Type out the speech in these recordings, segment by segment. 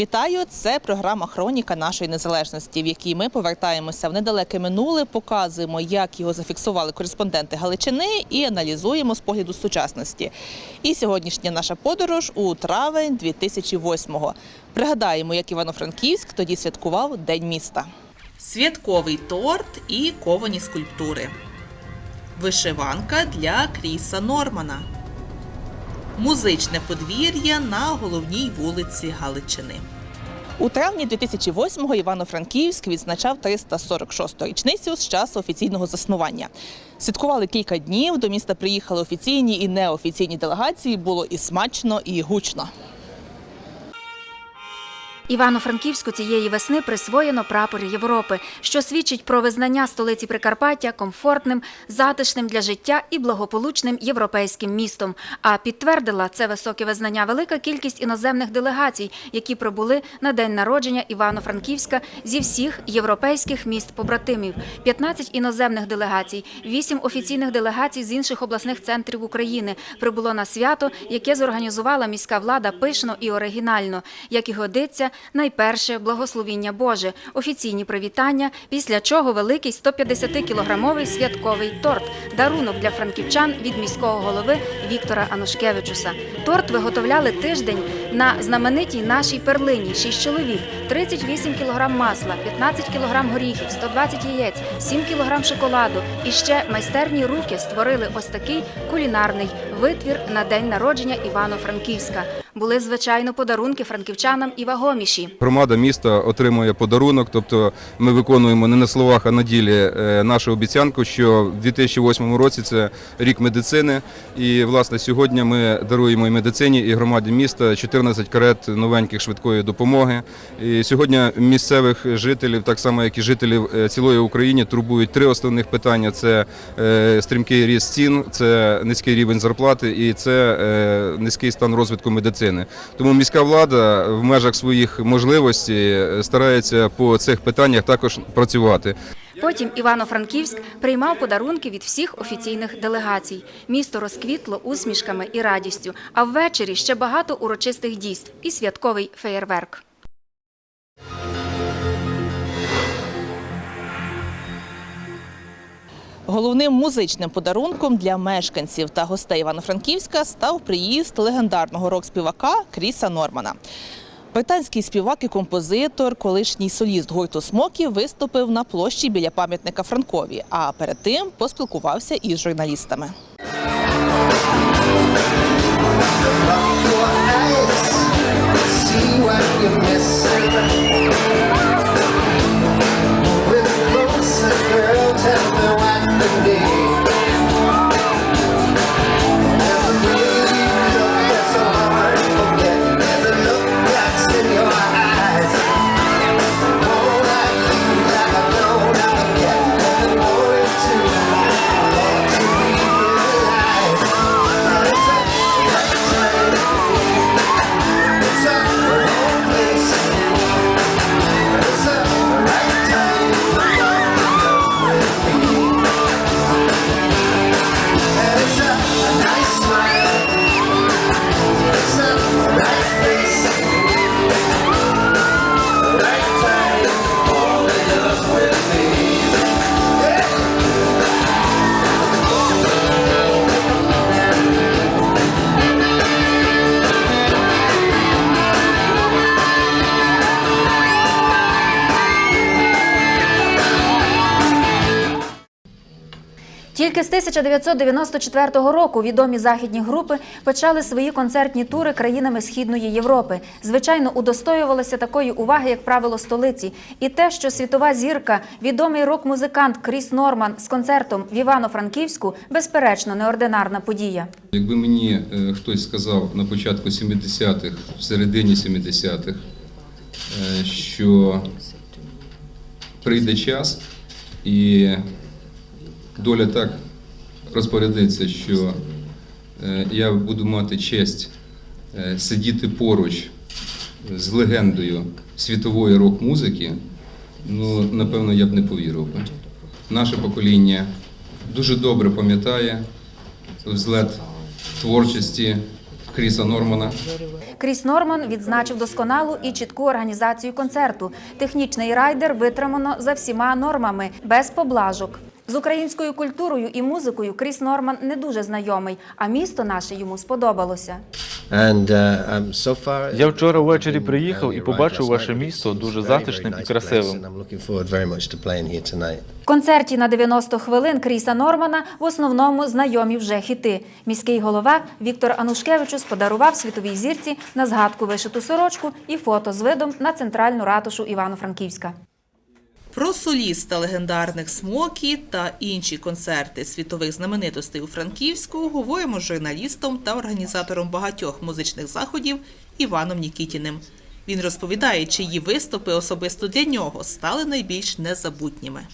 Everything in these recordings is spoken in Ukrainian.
Вітаю! Це програма Хроніка нашої незалежності, в якій ми повертаємося в недалеке минуле, показуємо, як його зафіксували кореспонденти Галичини, і аналізуємо з погляду сучасності. І сьогоднішня наша подорож у травень 2008-го. Пригадаємо, як Івано-Франківськ тоді святкував День міста. Святковий торт і ковані скульптури. Вишиванка для Кріса Нормана. Музичне подвір'я на головній вулиці Галичини. У травні 2008-го Івано-Франківськ відзначав 346-ту річницю з часу офіційного заснування. Святкували кілька днів. До міста приїхали офіційні і неофіційні делегації. Було і смачно, і гучно. Івано-Франківську цієї весни присвоєно прапор Європи, що свідчить про визнання столиці Прикарпаття комфортним, затишним для життя і благополучним європейським містом. А підтвердила це високе визнання велика кількість іноземних делегацій, які прибули на день народження Івано-Франківська зі всіх європейських міст побратимів. 15 іноземних делегацій, 8 офіційних делегацій з інших обласних центрів України прибуло на свято, яке зорганізувала міська влада пишно і оригінально, як і годиться найперше благословіння Боже, офіційні привітання, після чого великий 150-кілограмовий святковий торт, дарунок для франківчан від міського голови Віктора Анушкевичуса. Торт виготовляли тиждень на знаменитій нашій перлині. Шість чоловік, 38 кілограм масла, 15 кілограм горіхів, 120 яєць, 7 кілограм шоколаду. І ще майстерні руки створили ось такий кулінарний витвір на день народження Івано-Франківська. Були звичайно подарунки франківчанам і вагоміші. Громада міста отримує подарунок, тобто ми виконуємо не на словах, а на ділі е, нашу обіцянку, що в 2008 році це рік медицини. І власне сьогодні ми даруємо і медицині, і громаді міста 14 карет новеньких швидкої допомоги. І сьогодні місцевих жителів, так само як і жителів е, цілої України, турбують три основних питання: це е, стрімкий ріст цін, це низький рівень зарплати і це низький стан розвитку медицини. Тому міська влада в межах своїх можливостей е, старається по цих питаннях також працювати. Потім Івано-Франківськ приймав подарунки від всіх офіційних делегацій. Місто розквітло усмішками і радістю. А ввечері ще багато урочистих дійств і святковий феєрверк. Головним музичним подарунком для мешканців та гостей Івано-Франківська став приїзд легендарного рок-співака Кріса Нормана. Британський співак і композитор, колишній соліст гурту Смокі, виступив на площі біля пам'ятника Франкові, а перед тим поспілкувався із журналістами. See what you're missing. 돼 Тільки з 1994 року відомі західні групи почали свої концертні тури країнами Східної Європи. Звичайно, удостоювалися такої уваги, як правило, столиці. І те, що світова зірка, відомий рок-музикант Кріс Норман з концертом в Івано-Франківську, безперечно, неординарна подія. Якби мені е, хтось сказав на початку 70-х, в середині 70-х, е, що прийде час і доля так розпорядиться, що е, я буду мати честь е, сидіти поруч з легендою світової рок-музики, ну, напевно, я б не повірив би. Наше покоління дуже добре пам'ятає взлет творчості Кріса Нормана. Кріс Норман відзначив досконалу і чітку організацію концерту. Технічний райдер витримано за всіма нормами, без поблажок. З українською культурою і музикою Кріс Норман не дуже знайомий, а місто наше йому сподобалося. Uh, um, Я вчора ввечері приїхав і побачив ваше місто дуже затишним і красивим. В концерті на 90 хвилин Кріса Нормана в основному знайомі вже хіти. Міський голова Віктор Анушкевичус подарував світовій зірці на згадку вишиту сорочку і фото з видом на центральну ратушу Івано-Франківська. Про соліста легендарних смокі та інші концерти світових знаменитостей у Франківську говоримо з журналістом та організатором багатьох музичних заходів Іваном Нікітіним. Він розповідає, чиї виступи особисто для нього стали найбільш незабутніми.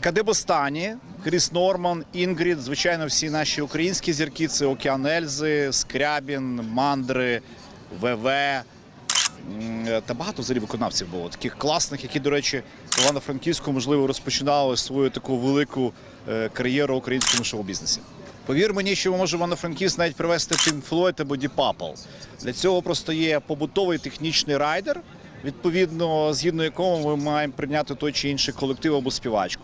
Кадебостані, Кріс Норман, Інгрід, звичайно, всі наші українські зірки це Океан Ельзи, Скрябін, Мандри, ВВ. М, Та багато взагалі виконавців було, таких класних, які, до речі, в Івано-Франківську, можливо, розпочинали свою таку велику е, кар'єру в українському шоу-бізнесі. Повір мені, що ми можемо Івано-Франківськ навіть привезти Pink Floyd або Purple. Для цього просто є побутовий технічний райдер, відповідно, згідно якому ми маємо прийняти той чи інший колектив або співачку.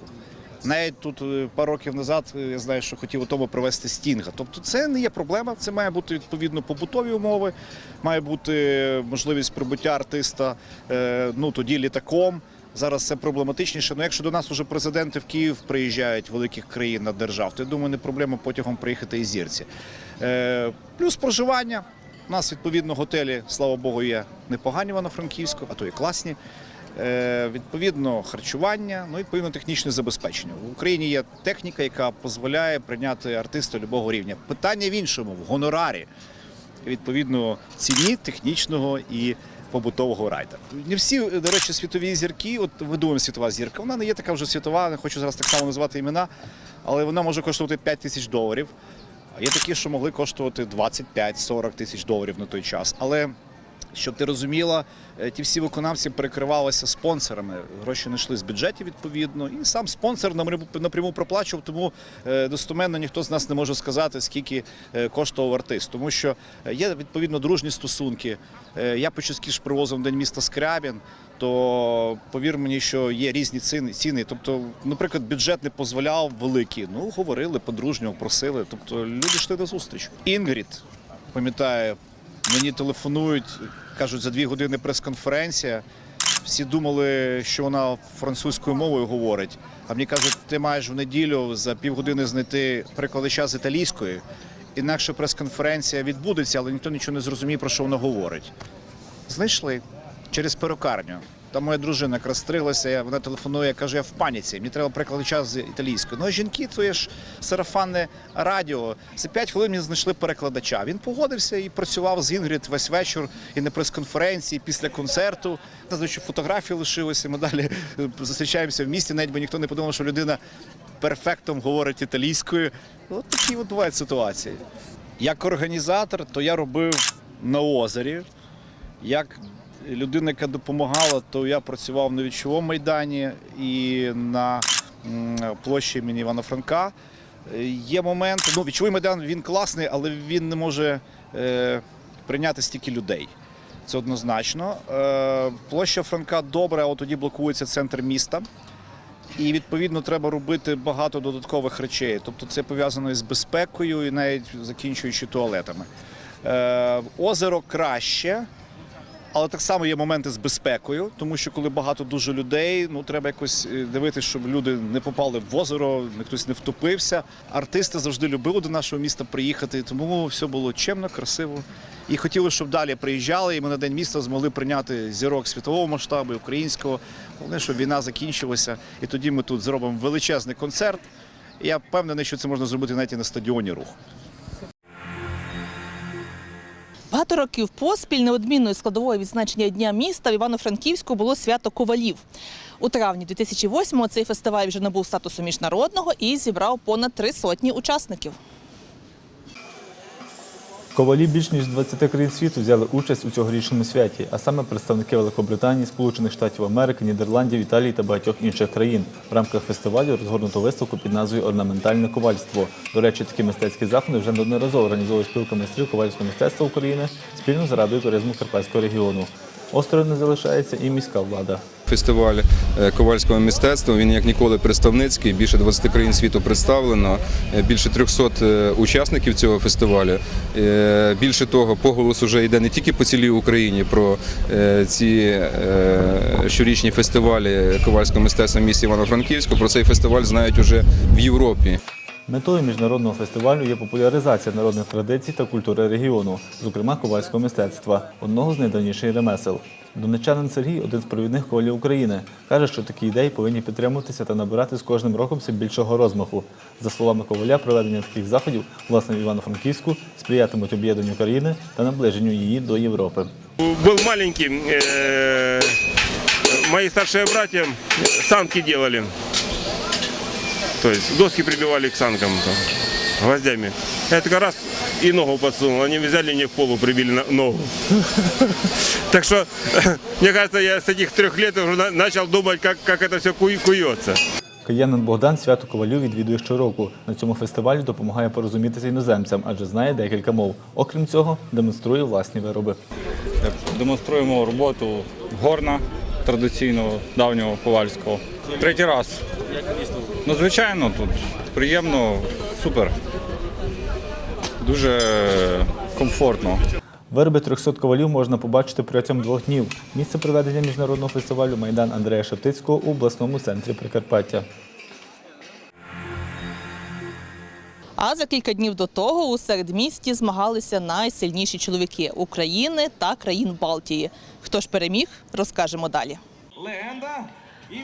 Навіть тут е, пару років назад е, я знаю, що хотів у тому привезти стінга. Тобто це не є проблема. Це має бути відповідно побутові умови, має бути можливість прибуття артиста е, ну тоді літаком. Зараз це проблематичніше. Ну якщо до нас вже президенти в Київ приїжджають великих країн на держав, то я думаю, не проблема потягом приїхати і зірці. Е, плюс проживання. У нас відповідно готелі, слава Богу, є непогані в Івано-Франківську, а то і класні. Е, відповідно харчування, ну і відповідно технічне забезпечення. В Україні є техніка, яка дозволяє прийняти артиста любого рівня. Питання в іншому, в гонорарі, відповідно ціні технічного і побутового райдера. Не всі, до речі, світові зірки, от ви думаємо, світова зірка, вона не є така вже світова, не хочу зараз так само назвати імена, але вона може коштувати 5 тисяч доларів. Є такі, що могли коштувати 25-40 тисяч доларів на той час. Але щоб ти розуміла, е, ті всі виконавці перекривалися спонсорами. Гроші не йшли з бюджетів відповідно, і сам спонсор намрю- напряму проплачував. Тому е, достоменно ніхто з нас не може сказати, скільки е, коштував артист. Тому що є відповідно дружні стосунки. Я початки ж привозив день міста Скрябін. То повір мені, що є різні ціни. Тобто, наприклад, бюджет не дозволяв великий. Ну говорили по-дружньому, просили. Тобто люди йшли на зустріч. Інгрід, пам'ятаю, Мені телефонують, кажуть, за дві години прес-конференція. Всі думали, що вона французькою мовою говорить. А мені кажуть, ти маєш в неділю за півгодини знайти прикладача з італійської. Інакше прес-конференція відбудеться, але ніхто нічого не зрозуміє, про що вона говорить. Знайшли через перукарню. Там моя дружина якраз вона телефонує, каже, я в паніці, мені треба перекладача з італійської. Ну а жінки, це ж сарафанне радіо. За 5 хвилин мені знайшли перекладача. Він погодився і працював з Інгрід весь вечір і на прес-конференції, після концерту. Речі, фотографії лишилися. Ми далі е, зустрічаємося в місті, навіть бо ніхто не подумав, що людина перфектом говорить італійською. От такі от бувають ситуації. Як організатор, то я робив на озері. Як людина, яка допомагала, то я працював на вічовому майдані і на площі імені Івана Франка. Є моменти, ну вічовий майдан він класний, але він не може е, прийняти стільки людей. Це однозначно. Е, площа Франка добре, а тоді блокується центр міста. І відповідно треба робити багато додаткових речей. Тобто це пов'язано із безпекою і навіть закінчуючи туалетами. Е, озеро краще, але так само є моменти з безпекою, тому що коли багато дуже людей, ну треба якось е, дивитися, щоб люди не попали в озеро, не хтось не втопився. Артисти завжди любили до нашого міста приїхати, тому все було чемно, красиво. І хотіли, щоб далі приїжджали, і ми на день міста змогли прийняти зірок світового масштабу, українського. Головне, щоб війна закінчилася, і тоді ми тут зробимо величезний концерт. Я впевнений, що це можна зробити навіть і на стадіоні рух. Багато років поспіль неодмінною складовою відзначення Дня міста в Івано-Франківську було свято ковалів. У травні 2008-го цей фестиваль вже набув статусу міжнародного і зібрав понад три сотні учасників. Ковалі більш ніж 20 країн світу взяли участь у цьогорічному святі, а саме представники Великобританії, Сполучених Штатів Америки, Нідерландів, Італії та багатьох інших країн. В рамках фестивалю розгорнуто виставку під назвою Орнаментальне ковальство. До речі, такі мистецькі заходи вже неодноразово організовує спілка майстрів ковальського мистецтва України спільно з радою туризму Карпатського регіону. Осторонь не залишається і міська влада. Фестиваль е, ковальського мистецтва він як ніколи представницький. Більше 20 країн світу представлено. е, Більше 300 е, учасників цього фестивалю. Більше того, поголос вже йде не тільки по цілій Україні про ці щорічні фестивалі ковальського мистецтва в місті Івано-Франківську. Про цей фестиваль знають уже в Європі. Метою міжнародного фестивалю є популяризація народних традицій та культури регіону, зокрема ковальського мистецтва, одного з найдавніших ремесел. Донечанин Сергій один з провідних ковалів України. Каже, що такі ідеї повинні підтримуватися та набирати з кожним роком все більшого розмаху. За словами коваля, проведення таких заходів, власне, в Івано-Франківську сприятимуть об'єднанню країни та наближенню її до Європи. Был маленький, э, мои старшие братья санки делали. То есть доски прибивали к санкам там, гвоздями. Я только раз и ногу подсунул. Они взяли мне в полу, прибили на ногу. Так что, мне кажется, я с этих трех лет уже на- начал думать, как, как это все куется. Киянин Богдан свято ковалю відвідує щороку. На цьому фестивалі допомагає порозумітися іноземцям, адже знає декілька мов. Окрім цього, демонструє власні вироби. Демонструємо роботу горна традиційного давнього ковальського. Третій раз. Ну, звичайно, тут приємно, супер. Дуже комфортно. Вироби 300 ковалів можна побачити протягом двох днів. Місце проведення міжнародного фестивалю Майдан Андрея Шептицького у обласному центрі Прикарпаття. А за кілька днів до того у середмісті змагалися найсильніші чоловіки України та країн Балтії. Хто ж переміг, розкажемо далі.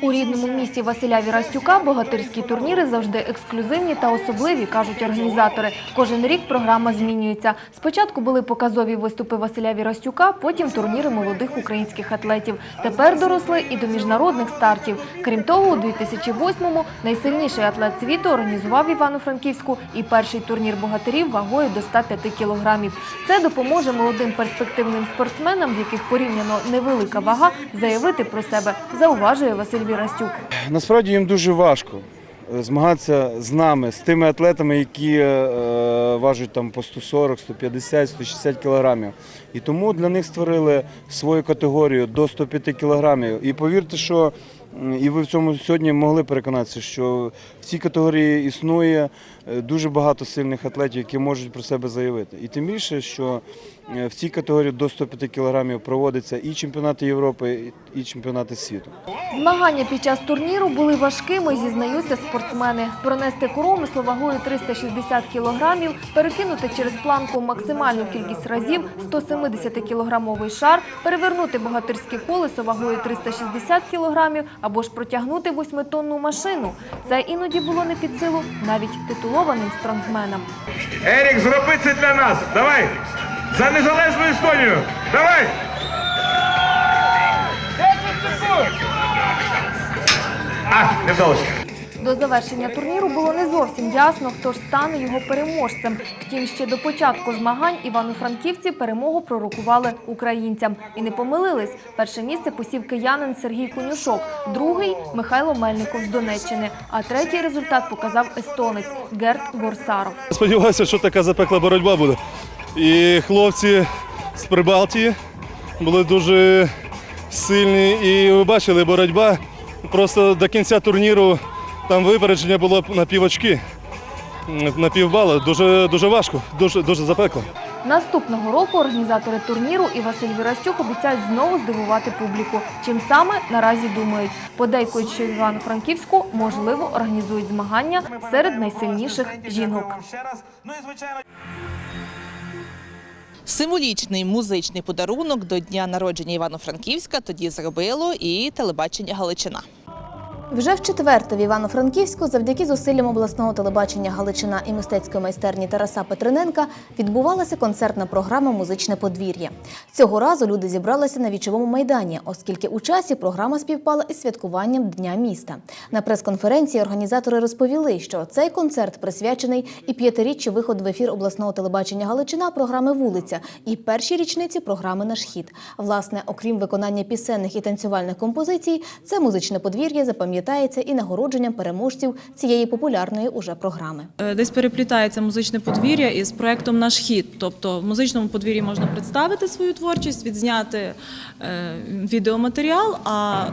У рідному місті Василя Вірастюка богатирські турніри завжди ексклюзивні та особливі, кажуть організатори. Кожен рік програма змінюється. Спочатку були показові виступи Василя Вірастюка, потім турніри молодих українських атлетів. Тепер доросли і до міжнародних стартів. Крім того, у 2008-му найсильніший атлет світу організував Івано-Франківську і перший турнір богатирів вагою до 105 кілограмів. Це допоможе молодим перспективним спортсменам, в яких порівняно невелика вага, заявити про себе, зауважує Василь Вірастюк. Насправді їм дуже важко змагатися з нами, з тими атлетами, які е, важать там по 140, 150, 160 кілограмів. І тому для них створили свою категорію до 105 кілограмів. І повірте, що і ви в цьому сьогодні могли переконатися, що в цій категорії існує е, дуже багато сильних атлетів, які можуть про себе заявити. І тим більше, що в цій категорії до 105 кілограмів проводяться і чемпіонати Європи, і чемпіонати світу. Змагання під час турніру були важкими, зізнаються спортсмени. Пронести коромисло вагою 360 кілограмів, перекинути через планку максимальну кількість разів 170-кілограмовий шар, перевернути богатирське колесо вагою 360 кілограмів або ж протягнути восьмитонну машину. Це іноді було не під силу навіть титулованим стронгменам. Ерік, зроби це для нас. Давай! За незалежну Естонію! Давай! А, не вдалося. До завершення турніру було не зовсім ясно, хто ж стане його переможцем. Втім, ще до початку змагань івано-франківці перемогу пророкували українцям. І не помилились. Перше місце посів киянин Сергій Конюшок, другий – Михайло Мельников з Донеччини, а третій результат показав естонець Герт Горсаров. Сподіваюся, що така запекла боротьба буде. І хлопці з Прибалтії були дуже сильні. І ви бачили, боротьба просто до кінця турніру там випередження було на півочки, на півбала. Дуже, дуже важко, дуже, дуже запекло. Наступного року організатори турніру і Василь Вірастюк обіцяють знову здивувати публіку. Чим саме наразі думають. Подейкують, що в Івано-Франківську можливо організують змагання серед найсильніших жінок. Символічний музичний подарунок до дня народження Івано-Франківська тоді зробило і телебачення Галичина. Вже в четверте в Івано-Франківську, завдяки зусиллям обласного телебачення Галичина і мистецької майстерні Тараса Петриненка, відбувалася концертна програма Музичне подвір'я. Цього разу люди зібралися на вічовому майдані, оскільки у часі програма співпала із святкуванням Дня міста. На прес-конференції організатори розповіли, що цей концерт присвячений і п'ятиріччю виходу в ефір обласного телебачення Галичина програми Вулиця і першій річниці програми Наш хід. Власне, окрім виконання пісенних і танцювальних композицій, це музичне подвір'я запам'ятається і нагородженням переможців цієї популярної уже програми. Е, Десь переплітається музичне подвір'я із проектом Наш хід. Тобто в музичному подвір'ї можна представити свою творчість, відзняти е, відеоматеріал, а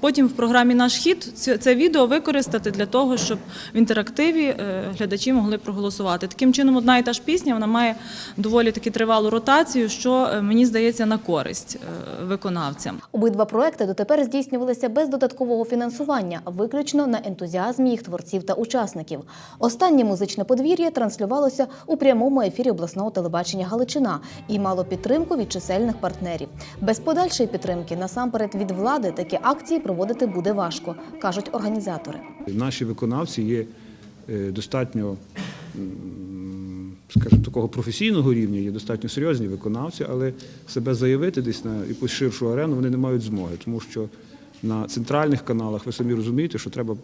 потім в програмі Наш хід це, відео використати для того, щоб в інтерактиві е, глядачі могли проголосувати. Таким чином, одна і та ж пісня вона має доволі таки тривалу ротацію, що е, мені здається на користь е, виконавцям. Обидва проекти дотепер здійснювалися без додаткового фінансування, виключно на ентузіазмі їх творців та учасників. Останнє музичне подвір'я транслювалося у прямому ефірі обласного телебачення Галичина і мало підтримку від чисельних партнерів. Без подальшої підтримки насамперед від влади такі акції проводити буде важко, кажуть організатори. Наші виконавці є е, достатньо, скажімо, такого професійного рівня, є достатньо серйозні виконавці, але себе заявити десь на якусь ширшу арену вони не мають змоги, тому що на центральних каналах ви самі розумієте, що треба.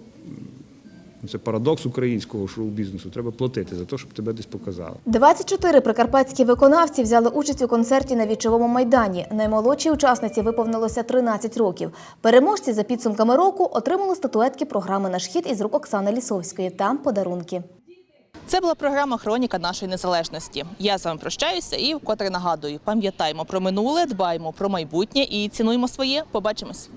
М, Це парадокс українського шоу-бізнесу. Треба платити за те, щоб тебе десь показали. 24 прикарпатські виконавці взяли участь у концерті на вічовому майдані. Наймолодшій учасниці виповнилося 13 років. Переможці за підсумками року отримали статуетки програми Наш хід із рук Оксани Лісовської та подарунки. Це була програма Хроніка нашої незалежності. Я з вами прощаюся і вкотре нагадую: пам'ятаємо про минуле, дбаємо про майбутнє і цінуємо своє. Побачимось.